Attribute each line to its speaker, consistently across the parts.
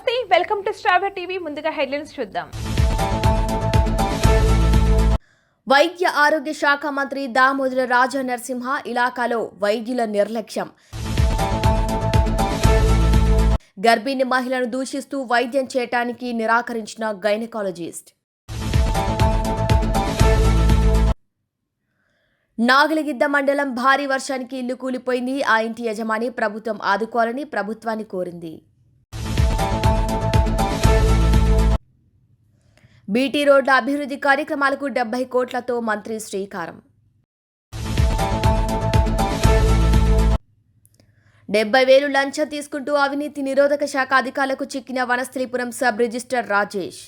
Speaker 1: నమస్తే welcome to స్ట్రాబర్ TV. ముందుగా హెడ్లైన్స్ చూద్దాం.
Speaker 2: వైద్య ఆరోగ్య శాఖ మంత్రి దామోదర రాజ నరసింహ ఇలాకాలో వైద్యుల నిర్లక్ష్యం. గర్భిణి మహిళను దూషిస్తూ వైద్యం చేయటానికి నిరాకరించిన గైనకాలజిస్ట్. నాగలిగిద్ద మండలం భారీ వర్షానికి ఇల్లు కూలిపోయింది. ఆ ఇంటి యజమాని ప్రభుత్వం ఆదుకోవాలని ప్రభుత్వాన్ని కోరింది. బీటీ రోడ్ల అభివృద్ధి కార్యక్రమాలకు డెబ్బై కోట్లతో మంత్రి శ్రీకారం. డెబ్బై వేలు లంచం తీసుకుంటూ అవినీతి నిరోధక శాఖ అధికారులకు చిక్కిన Vanasthalipuram sub register Rajesh.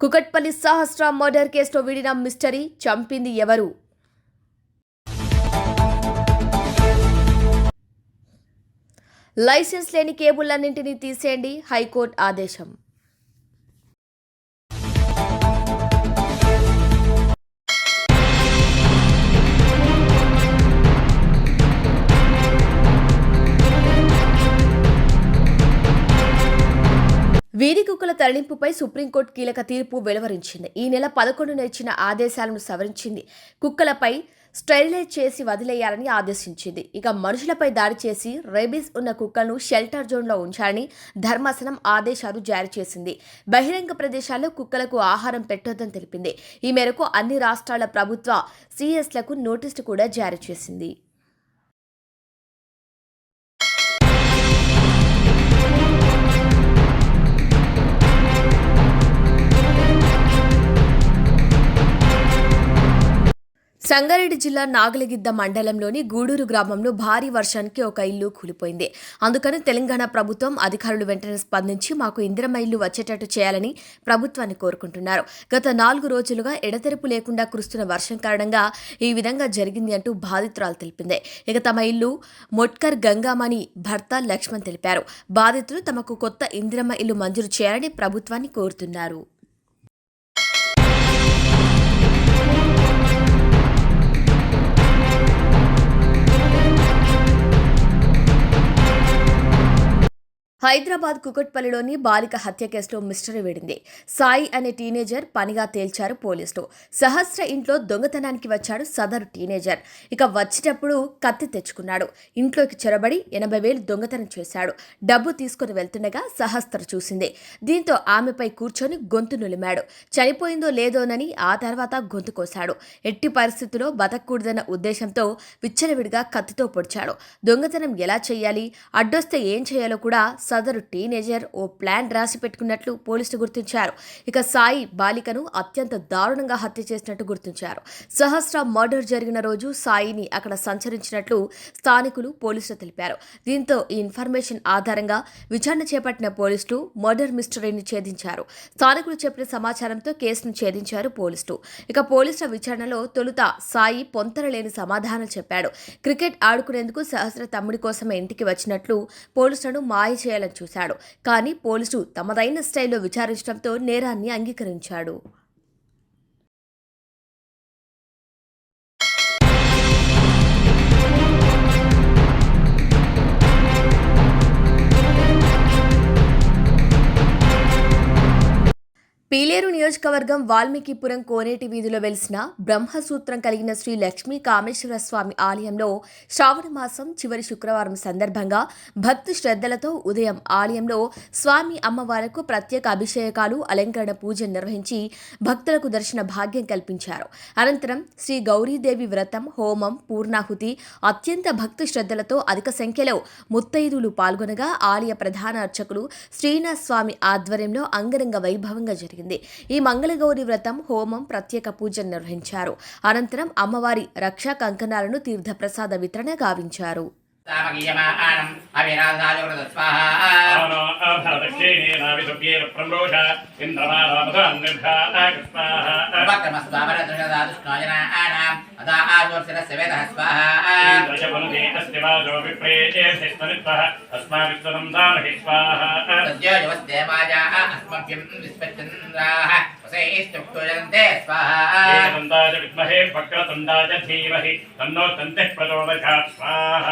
Speaker 2: Kukatpally Sahasra murder కేసులో విడిన మిస్టరీ చంపింది ఎవరు? లైసెన్స్ లేని కేబుళ్ళన్నింటినీ తీసేయండి హైకోర్టు ఆదేశం. వీధి కుక్కల తరలింపుపై సుప్రీంకోర్టు కీలక తీర్పు వెలువరించింది. ఈ నెల పదకొండున ఇచ్చిన ఆదేశాలను సవరించింది. కుక్కలపై స్టెరిలైజ్ చేసి వదిలేయాలని ఆదేశించింది. ఇక మనుషులపై దాడి చేసి రేబీస్ ఉన్న కుక్కలను షెల్టర్ జోన్లో ఉంచాలని ధర్మాసనం ఆదేశాలు జారీ చేసింది. బహిరంగ ప్రదేశాల్లో కుక్కలకు ఆహారం పెట్టొద్దని తెలిపింది. ఈ మేరకు అన్ని రాష్ట్రాల ప్రభుత్వ సిఎస్లకు నోటీసులు కూడా జారీ చేసింది. సంగారెడ్డి జిల్లా నాగలగిద్ద మండలంలోని గూడూరు గ్రామంలో భారీ వర్షానికి ఒక ఇల్లు కూలిపోయింది. అందుకని తెలంగాణ ప్రభుత్వం అధికారులు వెంటనే స్పందించి మాకు ఇందిరమ్మ ఇల్లు వచ్చేటట్టు చేయాలని ప్రభుత్వాన్ని కోరుకుంటున్నారు. గత నాలుగు రోజులుగా ఎడతెరపు లేకుండా కురుస్తున్న వర్షం కారణంగా ఈ విధంగా జరిగింది అంటూ బాధితురాలు తెలిపింది. ఇక తమ ఇల్లు మొట్కర్ గంగామణి భర్త లక్ష్మణ్ తెలిపారు. బాధితులు తమకు కొత్త ఇందిరమ్మ ఇల్లు మంజూరు చేయాలని ప్రభుత్వాన్ని కోరుతున్నారు. హైదరాబాద్ కుకట్పల్లిలోని బాలిక హత్య కేసులో మిస్టరీ వేడింది. సాయి అనే టీనేజర్ పనిగా తేల్చారు పోలీసులు. సహస్ర ఇంట్లో దొంగతనానికి వచ్చాడు సదరు టీనేజర్. ఇక వచ్చేటప్పుడు కత్తి తెచ్చుకున్నాడు. ఇంట్లోకి చొరబడి ఎనభై వేలు దొంగతనం చేశాడు. డబ్బు తీసుకుని వెళ్తుండగా సహస్ర చూసింది. దీంతో ఆమెపై కూర్చొని గొంతు నులిమాడు. చనిపోయిందో లేదోనని ఆ తర్వాత గొంతు కోశాడు. ఎట్టి పరిస్థితుల్లో బతకూడదన్న ఉద్దేశంతో విచ్చలవిడిగా కత్తితో పొడిచాడు. దొంగతనం ఎలా చేయాలి? అడ్డొస్తే ఏం చేయాలో కూడా సదరు టీనేజర్ ఓ ప్లాన్ రాసి పెట్టుకున్నట్లు పోలీసులు గుర్తించారు. ఇక సాయి బాలికను అత్యంత దారుణంగా హత్య చేసినట్టు గుర్తించారు. సహస్ర మర్డర్ జరిగిన రోజు సాయిని అక్కడ సంచరించినట్లు స్థానికులు పోలీసులు తెలిపారు. దీంతో ఈ ఇన్ఫర్మేషన్ ఆధారంగా విచారణ చేపట్టిన పోలీసులు మర్డర్ మిస్టరీని ఛేదించారు. స్థానికులు చెప్పిన సమాచారంతో కేసును ఛేదించారు పోలీసులు. ఇక పోలీసుల విచారణలో తొలుత సాయి పొంతరలేని సమాధానం చెప్పాడు. క్రికెట్ ఆడుకునేందుకు సహస్ర తమ్ముడి కోసమే ఇంటికి వచ్చినట్లు పోలీసులను మాయ చేయాలని చూశాడు. కానీ పోలీసు తమదైన స్టైల్లో విచారించడంతో నేరాన్ని అంగీకరించాడు. పీలేరు నియోజకవర్గం వాల్మీకిపురం కోనేటి వీధిలో వెలిసిన బ్రహ్మసూత్రం కలిగిన శ్రీ లక్ష్మీ కామేశ్వర స్వామి ఆలయంలో శ్రావణ మాసం చివరి శుక్రవారం సందర్భంగా భక్తి శ్రద్ధలతో ఉదయం ఆలయంలో స్వామి అమ్మవారికి ప్రత్యేక అభిషేకాలు అలంకరణ పూజలు నిర్వహించి భక్తులకు దర్శన భాగ్యం కల్పించారు. అనంతరం శ్రీ గౌరీదేవి వ్రతం హోమం పూర్ణాహుతి అత్యంత భక్తి శ్రద్ధలతో అధిక సంఖ్యలో ముత్తైదులు పాల్గొనగా ఆలయ ప్రధాన అర్చకులు శ్రీనాథ్ స్వామి ఆధ్వర్యంలో అంగరంగ వైభవంగా జరిగింది. ఈ మంగళగౌరి వ్రతం హోమం ప్రత్యేక పూజ నిర్వహించారు. అనంతరం అమ్మవారి రక్షా కంకణాలను తీర్థప్రసాద వితరణ గావించారు.
Speaker 3: తామగీయమానం అవినాదాజోడు స్వాహ అస్మాభిం విశ్వచంద్రా ఏకదంతాయ
Speaker 4: విద్మహే వక్రతుండాయ ధీమహి తన్నో దంతః ప్రచోదయాత్ స్వాహ.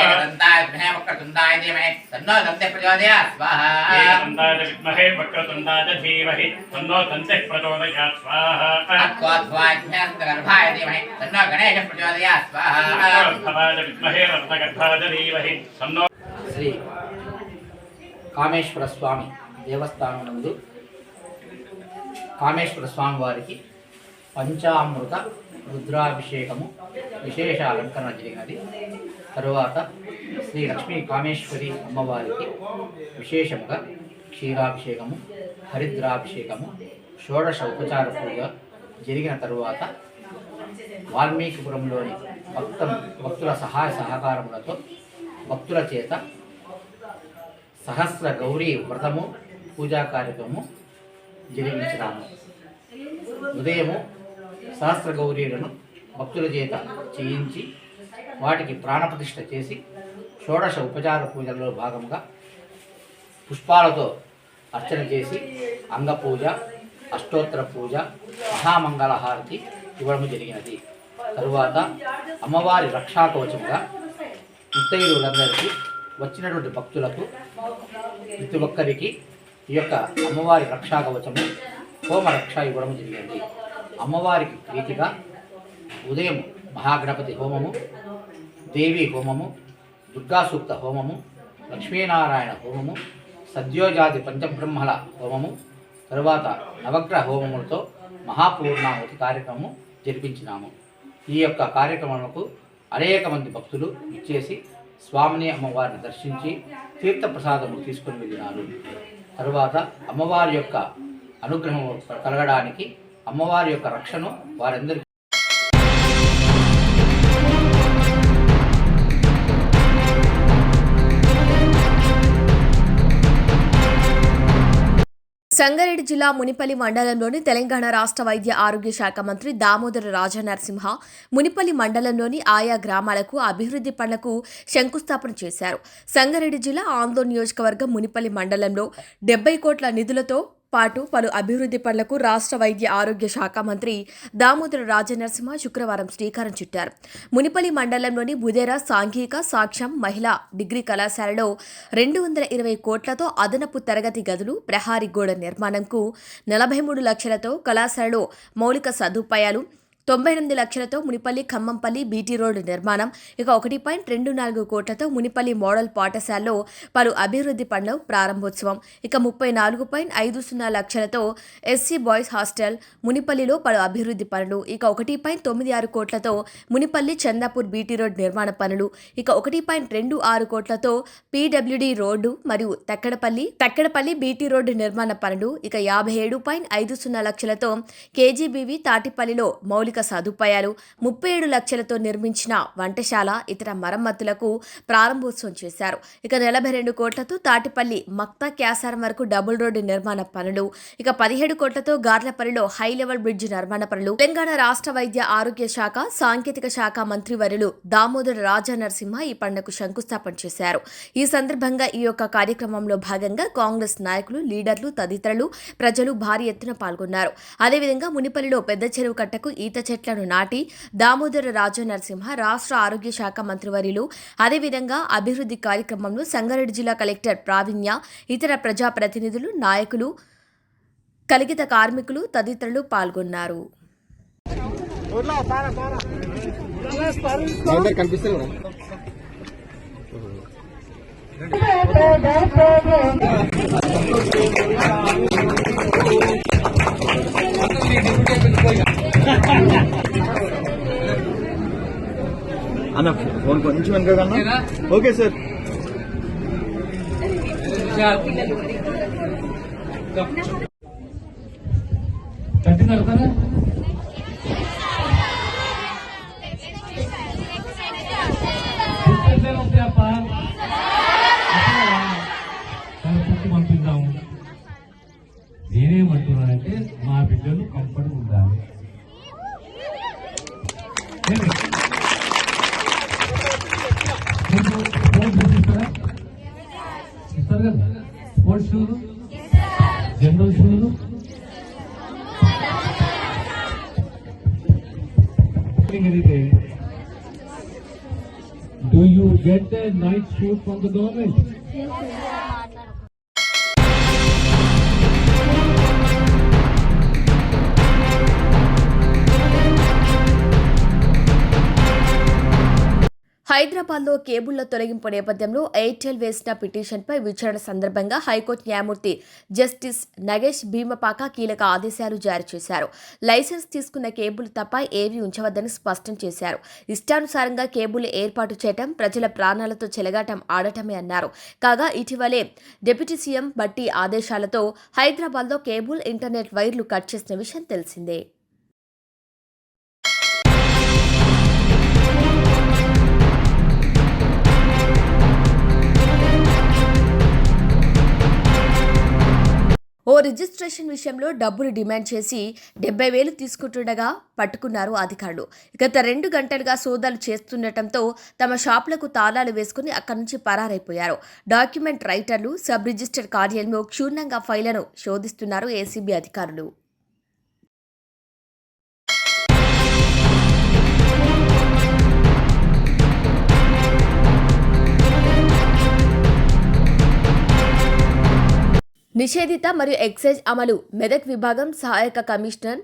Speaker 4: ఏకదంతాయ
Speaker 3: విద్మహే వక్రతుండాయ ధీమహి తన్నో దంతః ప్రచోదయాత్ స్వాహ. ఏకదంతాయ
Speaker 4: విద్మహే వక్రతుండాయ ధీమహి తన్నో దంతః ప్రచోదయాత్ స్వాహ. అత్వాత్వాయ
Speaker 3: జ్ఞానగర్భాయ ధీమహి తన్నో గణేశ ప్రచోదయాత్ స్వాహ.
Speaker 4: అత్వాయ విద్మహే రత్నగర్భాయ ధీమహి తన్నో
Speaker 5: శ్రీ కామేశ్వర స్వామి దేవస్థానం నందు కామేశ్వర స్వామి వారికి పంచామృత రుద్రాభిషేకము విశేష అలంకరణ జరిగినది. తరువాత శ్రీ లక్ష్మీ కామేశ్వరి అమ్మవారికి విశేషముగా క్షీరాభిషేకము హరిద్రాభిషేకము షోడశ ఉపచార పూజ జరిగిన తరువాత వాల్మీకిపురంలోని భక్త భక్తుల సహాయ సహకారములతో భక్తుల చేత సహస్ర గౌరీ వ్రతము పూజా కార్యక్రమము జన్మించినాము ఉదయము సహస్ర గౌరీలను భక్తుల చేత చేయించి వాటికి ప్రాణప్రతిష్ఠ చేసి షోడశ ఉపచార పూజల్లో భాగంగా పుష్పాలతో అర్చన చేసి అంగపూజ అష్టోత్తర పూజ మహామంగళహారతి ఇవ్వడం జరిగినది. తరువాత అమ్మవారి రక్షాకవచముగా ముత్తైదులందరికీ వచ్చినటువంటి భక్తులకు ప్రతి ఒక్కరికి ఈ యొక్క అమ్మవారి రక్షా కవచము హోమ రక్ష ఇవ్వడం జరిగింది. అమ్మవారికి ప్రీతిగా ఉదయం మహాగణపతి హోమము దేవి హోమము దుర్గా సూక్త హోమము లక్ష్మీనారాయణ హోమము సద్యోజాతి పంచబ్రహ్మల హోమము తరువాత నవగ్రహ హోమములతో మహాపూర్ణావతి కార్యక్రమము జరిపించినాము. ఈ యొక్క కార్యక్రమాలకు అనేక మంది భక్తులు ఇచ్చేసి స్వామిని అమ్మవారిని దర్శించి తీర్థప్రసాదములు తీసుకొని వెళ్ళినారు. తరువాత అమ్మవారి యొక్క అనుగ్రహం కలగడానికి అమ్మవారి యొక్క రక్షణ వారందరికీ
Speaker 2: సంగారెడ్డి జిల్లా మునిపల్లి మండలంలోని తెలంగాణ రాష్ట్ర వైద్య ఆరోగ్య శాఖ మంత్రి దామోదర రాజనరసింహ మునిపల్లి మండలంలోని ఆయా గ్రామాలకు అభివృద్ధి పనులకు శంకుస్థాపన చేశారు. సంగారెడ్డి జిల్లా ఆందోళన నియోజకవర్గం మునిపల్లి మండలంలో డెబ్బై కోట్ల నిధులతో పాటు పలు అభివృద్ధి పనులకు రాష్ట్ర వైద్య ఆరోగ్య శాఖ మంత్రి దామోదర రాజనరసింహ శుక్రవారం శ్రీకారం చుట్టారు. మునిపల్లి మండలంలోని బుదేరా సాంఘిక సాక్ష్యం మహిళా డిగ్రీ కళాశాలలో రెండు వందల ఇరవై కోట్లతో అదనపు తరగతి గదులు ప్రహారీ గోడ నిర్మాణంకు నలభై మూడు లక్షలతో కళాశాలలో మౌలిక సదుపాయాలు తొంభై ఎనిమిది లక్షలతో మునిపల్లి ఖమ్మంపల్లి బీటీ రోడ్డు నిర్మాణం. ఇక ఒకటి పాయింట్ రెండు నాలుగు కోట్లతో మునిపల్లి మోడల్ పాఠశాలలో పలు అభివృద్ధి పనులు ప్రారంభోత్సవం. ఇక ముప్పై నాలుగు పాయింట్ ఐదు సున్నా లక్షలతో ఎస్సీ బాయ్స్ హాస్టల్ మునిపల్లిలో పలు అభివృద్ధి పనులు. ఇక ఒకటి పాయింట్ తొమ్మిది ఆరు కోట్లతో మునిపల్లి చందాపూర్ బీటీ రోడ్ నిర్మాణ పనులు. ఇక ఒకటి పాయింట్ రెండు ఆరు కోట్లతో పీడబ్ల్యూడి రోడ్డు మరియు తక్కడపల్లి తక్కడపల్లి బీటీ రోడ్డు నిర్మాణ పనులు. ఇక యాభై ఏడు పాయింట్ ఐదు సున్నా లక్షలతో కేజీబీవి తాటిపల్లిలో మౌలిక సదుపాయాలు ముప్పై ఏడు లక్షలతో నిర్మించిన వంటశాల ఇతర మరమ్మతులకు ప్రారంభోత్సవం చేశారు. ఇక నలభై రెండు కోట్లతో తాటిపల్లి మక్తా క్యాసారం వరకు డబుల్ రోడ్డు నిర్మాణ పనులు. ఇక పదిహేడు కోట్లతో గార్లపల్లిలో హై లెవెల్ బ్రిడ్జ్ నిర్మాణ పనులు. తెలంగాణ రాష్ట్ర వైద్య ఆరోగ్య శాఖ సాంకేతిక శాఖ మంత్రివర్యులు దామోదర రాజా నరసింహ ఈ పండుగకు శంకుస్థాపన చేశారు. ఈ సందర్భంగా ఈ యొక్క కార్యక్రమంలో భాగంగా కాంగ్రెస్ నాయకులు లీడర్లు తదితరులు ప్రజలు భారీ ఎత్తున పాల్గొన్నారు. అదేవిధంగా మునిపల్లిలో పెద్ద చెరువు కట్టకు ఈత చెట్లను నాటి దామోదర రాజా నరసింహ రాష్ట్ర ఆరోగ్య శాఖ మంత్రివర్యులు అదేవిధంగా అభివృద్ధి కార్యక్రమంలో సంగారెడ్డి జిల్లా కలెక్టర్ ప్రావీణ్య ఇతర ప్రజాప్రతినిధులు నాయకులు కలిగిత కార్మికులు తదితరులు పాల్గొన్నారు.
Speaker 6: అన్న ఫోన్ కొంచెం వెనుక కన్నా? Okay sir.
Speaker 7: పంపిద్దాము నేనేమంటున్నానంటే మా బిడ్డలు కంఫర్ట్ ఉండాలి. ఇస్తారు కదా స్పోర్ట్స్ షూలు జనరల్ షూలు అయితే do you get night shoot from the government
Speaker 2: హైదరాబాద్లో కేబుళ్ళ తొలగింపు నేపథ్యంలో ఎయిర్టెల్ వేసిన పిటిషన్పై విచారణ సందర్భంగా హైకోర్టు న్యాయమూర్తి జస్టిస్ నగేష్ భీమపాక కీలక ఆదేశాలు జారీ చేశారు. లైసెన్స్ తీసుకున్న కేబుల్ తప్ప ఏవి ఉంచవద్దని స్పష్టం చేశారు. ఇష్టానుసారంగా కేబుల్ ఏర్పాటు చేయటం ప్రజల ప్రాణాలతో చెలగాటం ఆడటమే అన్నారు. కాగా ఇటీవలే డిప్యూటీ సీఎం బట్టి ఆదేశాలతో హైదరాబాద్లో కేబుల్ ఇంటర్నెట్ వైర్లు కట్ చేసిన విషయం తెలిసిందే. ఓ రిజిస్ట్రేషన్ విషయంలో డబ్బులు డిమాండ్ చేసి డెబ్బై వేలు తీసుకుంటుండగా పట్టుకున్నారు అధికారులు. గత రెండు గంటలుగా సోదాలు చేస్తుండటంతో తమ షాపులకు తాళాలు వేసుకుని అక్కడి నుంచి పరారైపోయారు. డాక్యుమెంట్ రైటర్లు సబ్ రిజిస్టర్ కార్యాలయంలో క్షుణ్ణంగా ఫైళ్ళను శోధిస్తున్నారు ఏసీబీ అధికారులు. నిషేధిత మరియు ఎక్సైజ్ అమలు మెదక్ విభాగం సహాయక కమిషనర్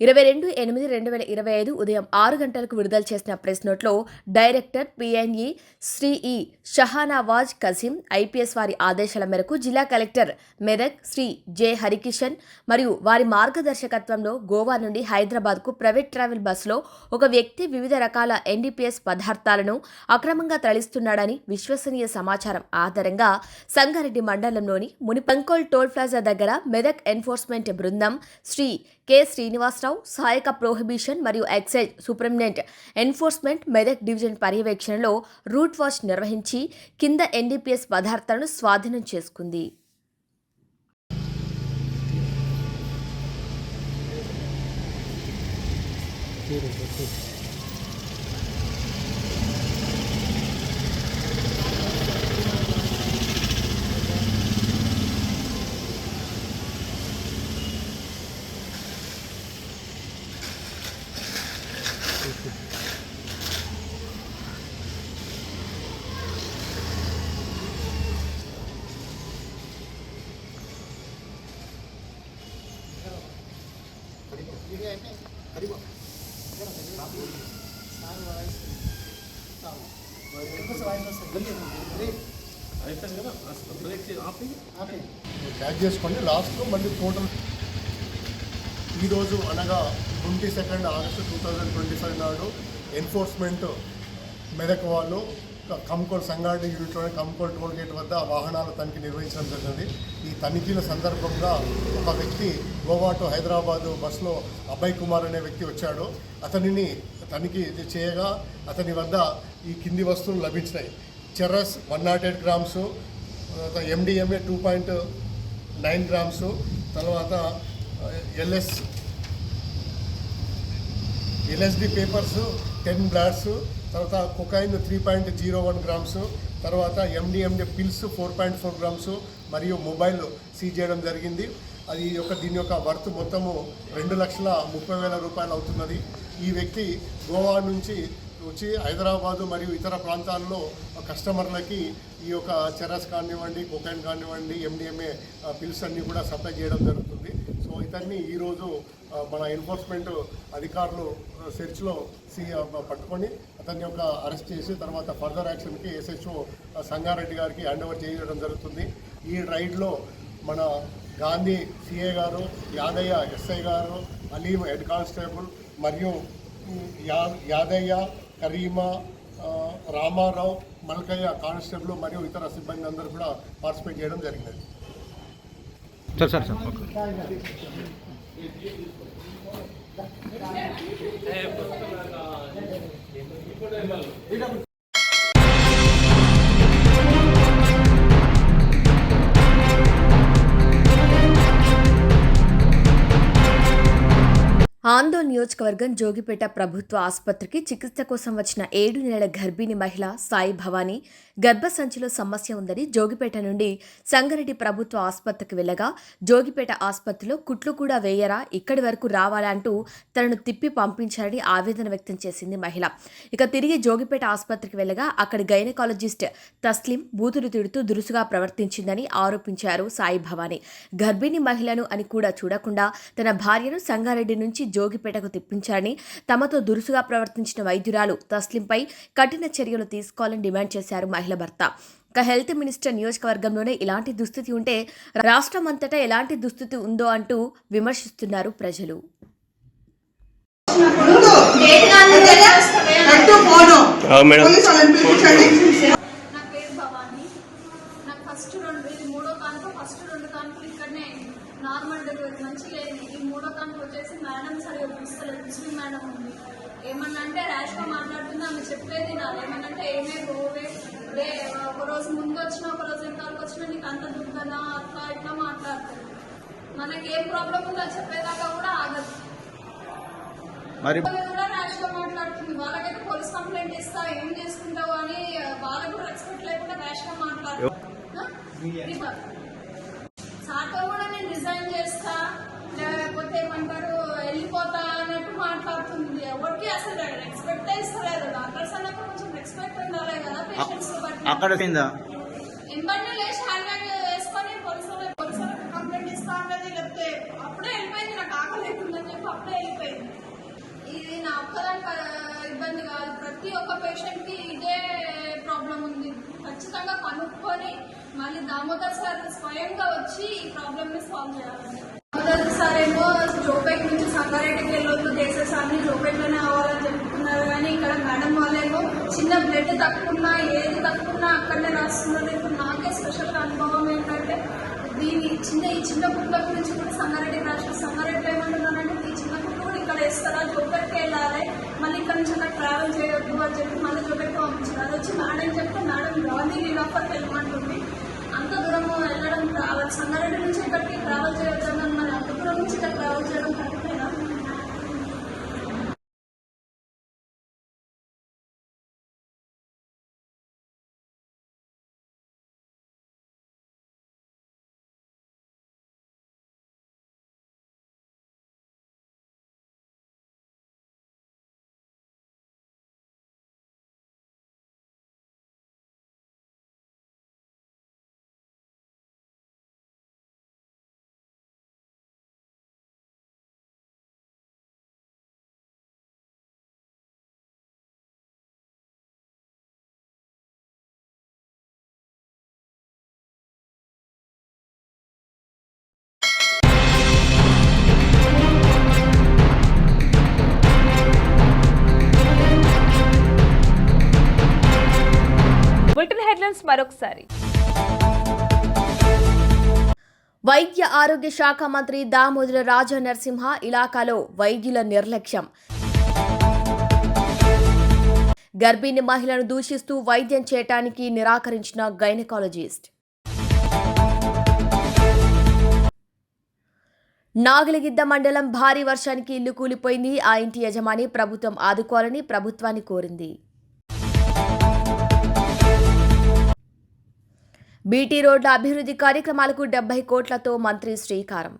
Speaker 2: ఇరవై రెండు ఎనిమిది రెండు వేల ఇరవై ఐదు ఉదయం ఆరు గంటలకు విడుదల చేసిన ప్రెస్ నోట్లో డైరెక్టర్ పిఎన్ఈ శ్రీ ఈ షహానవాజ్ కసీం ఐపీఎస్ వారి ఆదేశాల మేరకు జిల్లా కలెక్టర్ మెదక్ శ్రీ జె హరికిషన్ మరియు వారి మార్గదర్శకత్వంలో గోవా నుండి హైదరాబాద్కు ప్రైవేట్ ట్రావెల్ బస్సులో ఒక వ్యక్తి వివిధ రకాల ఎన్డీపీఎస్ పదార్థాలను అక్రమంగా తరలిస్తున్నాడని విశ్వసనీయ సమాచారం ఆధారంగా సంగారెడ్డి మండలంలోని మునిపంకోల్ టోల్ ప్లాజా దగ్గర మెదక్ ఎన్ఫోర్స్మెంట్ బృందం శ్రీ కె. శ్రీనివాసరావు సహాయక ప్రోహిబిషన్ మరియు excise superintendent enforcement Medak division పర్యవేక్షణలో రూట్ వాచ్ నిర్వహించి కింద ఎన్డీపీఎస్ పదార్థాలను స్వాధీనం చేసుకుంది.
Speaker 8: క్యాచ్ చేసుకోండి. లాస్ట్లో మళ్ళీ టోటల్ ఈరోజు అనగా twenty second August two thousand twenty five నాడు ఎన్ఫోర్స్మెంట్ మెదక్ వాళ్ళు క- కమ్కోల్ సంగారెడ్డి యూనిట్లోని కమ్కోల్ టోల్ గేట్ వద్ద వాహనాల తనిఖీ నిర్వహించడం జరిగింది. ఈ తనిఖీల సందర్భంగా ఒక వ్యక్తి గోవా టు హైదరాబాదు బస్సులో అభయ్ కుమార్ అనే వ్యక్తి వచ్చాడు. అతనిని తనిఖీ చేయగా అతని వద్ద ఈ కింది వస్తువులు లభించినాయి. Charas one nought eight grams తర్వాత MDMA two point nine grams తర్వాత LS LSD papers ten blots తర్వాత cocaine three point zero one grams తర్వాత MDMD pills four point four grams మరియు మొబైల్ సీజ్ చేయడం జరిగింది. అది యొక్క దీని యొక్క వర్త్ మొత్తము రెండు లక్షల ముప్పై వేల రూపాయలు అవుతున్నది. ఈ వ్యక్తి గోవా నుంచి వచ్చి హైదరాబాదు మరియు ఇతర ప్రాంతాల్లో కస్టమర్లకి ఈ యొక్క చెరస్ కానివ్వండి కొకైన్ కానివ్వండి ఎండిఎంఏ పిల్స్ అన్నీ కూడా సప్లై చేయడం జరుగుతుంది. ఇతన్ని ఈరోజు మన ఎన్ఫోర్స్మెంట్ అధికారులు సెర్చ్లో సి పట్టుకొని అతన్ని యొక్క అరెస్ట్ చేసి తర్వాత ఫర్దర్ యాక్షన్కి ఎస్హెచ్ఓ సంగారెడ్డి గారికి హ్యాండ్ ఓవర్ చేయడం జరుగుతుంది. ఈ రైడ్లో మన గాంధీ సిఏ గారు యాదయ్య ఎస్ఐ గారు అలీం హెడ్ కానిస్టేబుల్ మరియు యా యాదయ్య కరీమా రామారావు మల్కయ్య కానిస్టేబుల్ మరియు ఇతర సిబ్బంది అందరూ కూడా పార్టిసిపేట్ చేయడం జరిగినది
Speaker 6: సార్ సార్ సార్
Speaker 2: ఆందోళన నియోజకవర్గం జోగిపేట ప్రభుత్వ ఆసుపత్రికి చికిత్స కోసం వచ్చిన ఏడు నెలల గర్భిణి మహిళ సాయి భవానీ గర్భసంచిలో సమస్య ఉందని జోగిపేట నుండి సంగారెడ్డి ప్రభుత్వ ఆసుపత్రికి వెళ్ళగా జోగిపేట ఆసుపత్రిలో కుట్లు కూడా వేయరా ఇక్కడి వరకు రావాలా అంటూ తనను తిప్పి పంపించారని ఆవేదన వ్యక్తం చేసింది మహిళ. ఇక తిరిగి జోగిపేట ఆసుపత్రికి వెళ్ళగా అక్కడి గైనకాలజిస్ట్ తస్లిం బూతులు తిడుతూ దురుసుగా ప్రవర్తించిందని ఆరోపించారు సాయి భవానీ. గర్భిణి మహిళను అని కూడా చూడకుండా తన భార్యను సంగారెడ్డి నుంచి జోగిపేటకు తెప్పించారని తమతో దురుసుగా ప్రవర్తించిన వైద్యురాలు తస్లింపై కఠిన చర్యలు తీసుకోవాలని డిమాండ్ చేశారు మహిళ భర్త. ఇక హెల్త్ మినిస్టర్ నియోజకవర్గంలోనే ఇలాంటి దుస్థితి ఉంటే రాష్ట్రం అంతటా ఎలాంటి దుస్థితి ఉందో అంటూ విమర్శిస్తున్నారు ప్రజలు.
Speaker 9: నా పేరు భవాని నాకు ఫస్ట్ రెండు ఇది మూడో కానుక ఫస్ట్ రెండు కానుకలు ఇక్కడనే నార్మల్ డెలివరీ మంచిగా అయింది ఈ మూడో కానుక వచ్చేసి మేడం సరిగా పిలుస్తలేదు ముస్లిం మేడం ఉంది ఏమన్నా అంటే ర్యాష్గా చెప్పేది నాది ఏమన్నా అంటే ఏమే గోవే లే ఒక రోజు ముందు వచ్చినా ఒక రోజు ఇంతవరకు వచ్చినా నీకు అంత దుర్గదా అట్లా ఇట్లా మాట్లాడుతుంది మనకి ఏం ప్రాబ్లం ఉందో చెప్పేదాకా కూడా ఆగదు.
Speaker 6: మరి
Speaker 9: కూడా ర్యాష్గా మాట్లాడుతుంది. వాళ్ళకైతే పోలీస్ కంప్లైంట్ ఇస్తా ఏం చేసుకుంటావు అని వాళ్ళకు కూడా రెస్పెక్ట్ లేకుండా ర్యాష్గా మాట్లాడుతుంది. సార్తో కూడా నేను రిజైన్ చేస్తా. లేకపోతే ఏమంటారు వెళ్ళిపోతా మాట్లాడుతుంది. ఎవరికి అసలు రెస్పెక్ట్ ఇస్తలేదు. డాక్టర్స్ అన్నప్పుడు కొంచెం రెస్పెక్ట్ ఉండాలి కదా పేషెంట్స్
Speaker 6: అక్కడ
Speaker 9: ఎంబర్ని లేచి హ్యాండ్ బ్యాగ్ వేసుకొని పోలీసు వాళ్ళకి పోలీసు వాళ్ళకి కంప్లైంట్ ఇస్తా అన్నది లేకపోతే అప్పుడే వెళ్ళిపోయింది. నాకు ఆకలి అవుతుందని చెప్పి అప్పుడే వెళ్ళిపోయింది. ఇది నా ఒక్కదాని ఇబ్బంది కాదు. ప్రతి ఒక్క పేషెంట్కి ఇదే ప్రాబ్లం ఉంది. ఖచ్చితంగా కనుక్కొని మళ్ళీ దామోదర్ సార్ స్వయంగా వచ్చి ఈ ప్రాబ్లమ్ని సాల్వ్ చేయాలండి. దామోదర్ ఏమో జోపేట్ నుంచి సంగారెడ్డికి వెళ్ళొద్దు కేసెస్ అన్ని జోపేట్లోనే అవ్వాలని చెప్తున్నారు కానీ ఇక్కడ మేడం వాళ్ళేమో చిన్న బ్లడ్ తక్కువన్నా ఏది తక్కువన్నా అక్కడనే రాస్తున్నారు. ఇప్పుడు నాకే స్పెషల్ అనుభవం ఏంటంటే దీని చిన్న ఈ చిన్న కుటుంబం నుంచి కూడా సంగారెడ్డికి రాసిన సంగారెడ్డిలో ఏమంటున్నారంటే ఈ చిన్న కుటుంబం ఇక్కడ వేస్తారా? జోపేట్కి వెళ్ళాలి. మళ్ళీ ఇక్కడ నుంచి అక్కడ ట్రావెల్ చేయొద్దు అని చెప్పి మళ్ళీ జోపేట్కి పంపించారు. అది వచ్చి మేడం చెప్తే మేడం గాంధీ లీలాఫర్కి వెళ్ళమంటుంది. అంత దూరం వెళ్ళడం సంగారెడ్డి నుంచి ఇక్కడికి ట్రావెల్ చేయొద్దని మనం మరి అంత దూరం నుంచి ఇక్కడ
Speaker 1: హెడ్లైన్స్ మరొకసారి.
Speaker 2: వైద్య ఆరోగ్య శాఖ మంత్రి దామోదర రాజ నరసింహ ఇలాకాలో వైద్యుల నిర్లక్ష్యం. గర్భిణి మహిళను దూషిస్తూ వైద్యం చేయటానికి నిరాకరించిన గైనకాలజిస్ట్. నాగలిగిద్ద మండలం భారీ వర్షానికి ఇల్లు కూలిపోయింది. ఆ ఇంటి యజమాని ప్రభుత్వం ఆదుకోవాలని ప్రభుత్వాన్ని కోరింది. బీటీ రోడ్ల అభివృద్ధి కార్యక్రమాలకు డెబ్బై కోట్లతో మంత్రి శ్రీకారం.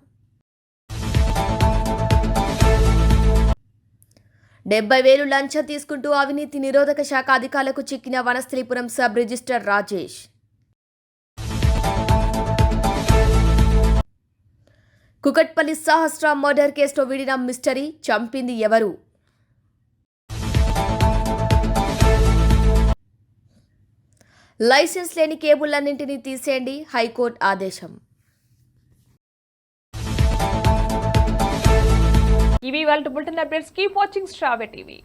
Speaker 2: డెబ్బై వేలు లంచం తీసుకుంటూ అవినీతి నిరోధక శాఖ అధికారులకు చిక్కిన Vanasthalipuram sub register Rajesh. Kukatpally Sahasra murder కేసులో విడిన మిస్టరీ చంపింది ఎవరు? లైసెన్స్ లేని కేబుల్లన్నింటినీ తీసేయండి హైకోర్టు ఆదేశం.
Speaker 1: ఇవి వాళ్ళ బులెటిన్ అప్డేట్స్ కీప్ వాచింగ్ స్ట్రావె టీవీ.